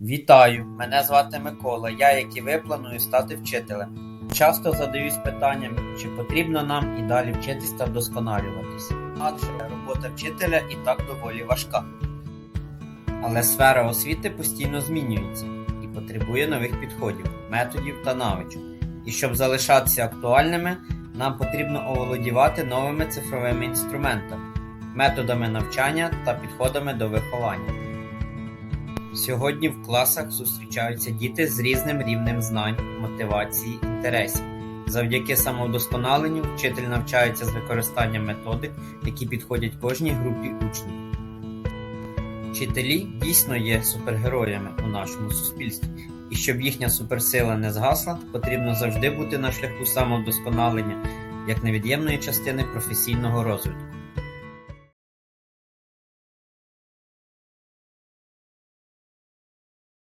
Вітаю! Мене звати Микола. Я, як і ви, планую стати вчителем. Часто задаюсь питанням, чи потрібно нам і далі вчитись та вдосконалюватись. Адже робота вчителя і так доволі важка. Але сфера освіти постійно змінюється і потребує нових підходів, методів та навичок. І щоб залишатися актуальними, нам потрібно оволодівати новими цифровими інструментами, методами навчання та підходами до виховання. Сьогодні в класах зустрічаються діти з різним рівнем знань, мотивації, інтересів. Завдяки самовдосконаленню вчитель навчається з використанням методик, які підходять кожній групі учнів. Вчителі дійсно є супергероями у нашому суспільстві, і щоб їхня суперсила не згасла, потрібно завжди бути на шляху самовдосконалення як невід'ємної частини професійного розвитку.